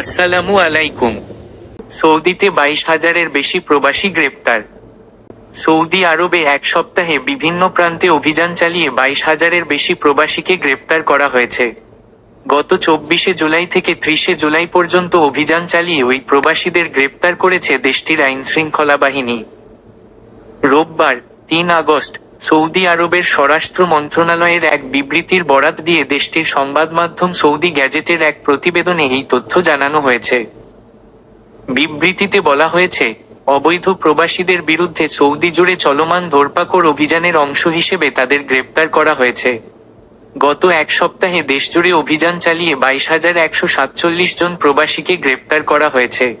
আসসালামু আলাইকুম। সৌদিতে বাইশ হাজারের বেশি প্রবাসী গ্রেপ্তার। সৌদি আরবে এক সপ্তাহে বিভিন্ন প্রান্তে অভিযান চালিয়ে বাইশ হাজারের বেশি প্রবাসীকে গ্রেপ্তার করা হয়েছে। গত চব্বিশে জুলাই থেকে ত্রিশে জুলাই পর্যন্ত অভিযান চালিয়ে ওই প্রবাসীদের গ্রেপ্তার করেছে দেশটির আইনশৃঙ্খলা বাহিনী। রোববার, তিন আগস্ট সৌদি আরবের স্বরাষ্ট্র মন্ত্রণালয়ের এক বিবৃতির বরাত দিয়ে দেশটির সংবাদ মাধ্যম সৌদি গ্যাজেটের এক প্রতিবেদনে এই তথ্য জানানো হয়েছে। বিবৃতিতে বলা হয়েছে, অবৈধ প্রবাসীদের বিরুদ্ধে সৌদি জুড়ে চলমান ধরপাকড় অভিযানের অংশ হিসেবে তাদের গ্রেপ্তার করা হয়েছে। গত এক সপ্তাহে দেশজুড়ে অভিযান চালিয়ে বাইশ হাজার একশো সাতচল্লিশ জন প্রবাসীকে গ্রেপ্তার করা হয়েছে।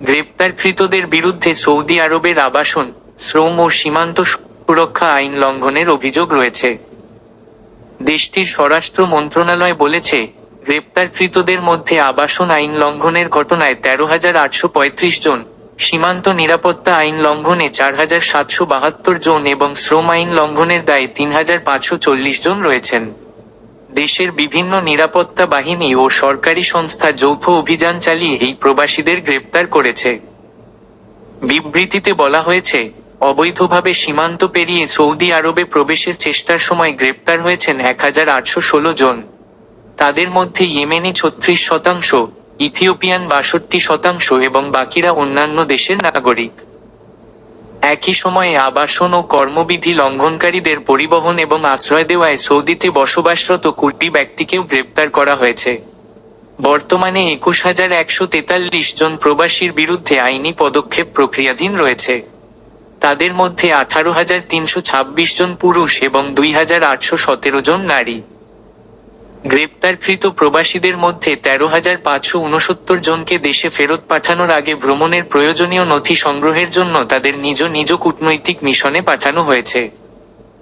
গ্রেপ্তারকৃতদের বিরুদ্ধে সৌদি আরবের আবাসন, শ্রম ও সীমান্ত সুরক্ষা আইন লঙ্ঘনের অভিযোগ রয়েছে। দেশটির স্বরাষ্ট্র মন্ত্রণালয় বলেছে, গ্রেপ্তারকৃতদের মধ্যে আবাসন আইন লঙ্ঘনের ঘটনায় তেরো হাজার আটশো পঁয়ত্রিশ জন, সীমান্ত নিরাপত্তা আইন লঙ্ঘনে চার হাজার সাতশো বাহাত্তর জন এবং শ্রম আইন লঙ্ঘনের দায়ে তিন হাজার পাঁচশো চল্লিশ জন রয়েছেন। দেশের বিভিন্ন নিরাপত্তা বাহিনী ও সরকারি সংস্থা যৌথ অভিযান চালিয়ে এই প্রবাসীদের গ্রেপ্তার করেছে। বিবৃতিতে বলা হয়েছে অবৈধভাবে সীমান্ত পেরিয়ে সৌদি আরবে প্রবেশের চেষ্টার সময় গ্রেপ্তার হয়েছেন এক হাজার আটশো ষোলো জন। তাদের মধ্যে ইয়েমেনি ছত্রিশ শতাংশ, ইথিওপিয়ান বাষট্টি শতাংশ এবং বাকিরা অন্যান্য দেশের নাগরিক। একই সময়ে আবাসন ও কর্মবিধি লঙ্ঘনকারীদের পরিবহন এবং আশ্রয় দেওয়ায় সৌদিতে বসবাসরত কুড়ি ব্যক্তিকেও গ্রেপ্তার করা হয়েছে। বর্তমানে একুশ হাজার একশো তেতাল্লিশ জন প্রবাসীর বিরুদ্ধে আইনি পদক্ষেপ প্রক্রিয়াধীন রয়েছে। তাদের মধ্যে আঠারো হাজার তিনশো ছাব্বিশ জন পুরুষ এবং দুই হাজার আটশো সতেরো জন নারী। গ্রেপ্তারকৃত প্রবাসীদের মধ্যে তেরো হাজার পাঁচশো উনসত্তর জনকে দেশে ফেরত পাঠানোর আগে ভ্রমণের প্রয়োজনীয় নথি সংগ্রহের জন্য তাদের নিজ নিজ কূটনৈতিক মিশনে পাঠানো হয়েছে।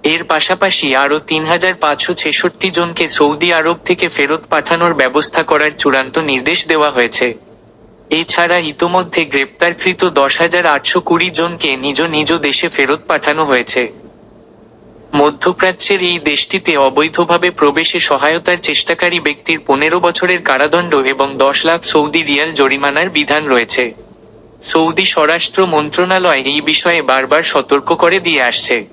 এর পাশাপাশি আরও তিন হাজার পাঁচশো ছেষট্টি জনকে সৌদি আরব থেকে ফেরত পাঠানোর ব্যবস্থা করার চূড়ান্ত নির্দেশ দেওয়া হয়েছে। এছাড়া ইতোমধ্যে গ্রেপ্তারকৃত দশ হাজার আটশো কুড়ি জনকে নিজ নিজ দেশে ফেরত পাঠানো হয়েছে। মধ্যপ্রাচ্যের এই দেশটিতে অবৈধভাবে প্রবেশে সহায়তার চেষ্টাকারী ব্যক্তির পনেরো বছরের কারাদণ্ড এবং দশ লাখ সৌদি রিয়াল জরিমানার বিধান রয়েছে। সৌদি স্বরাষ্ট্র মন্ত্রণালয় এই বিষয়ে বারবার সতর্ক করে দিয়ে আসছে।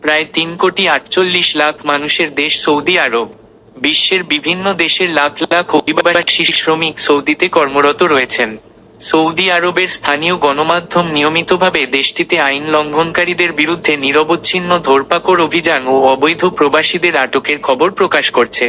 প্রায় তিন কোটি আটচল্লিশ লাখ মানুষের দেশ সৌদি আরব। বিশ্বের বিভিন্ন দেশের লাখ লাখ অভিবাসী শ্রমিক সৌদিতে কর্মরত রয়েছেন। সৌদি আরবের স্থানীয় গণমাধ্যম নিয়মিতভাবে দেশটিতে আইন লঙ্ঘনকারীদের বিরুদ্ধে নিরবচ্ছিন্ন ধরপাকড় অভিযান ও অবৈধ প্রবাসীদের আটকের খবর প্রকাশ করছে।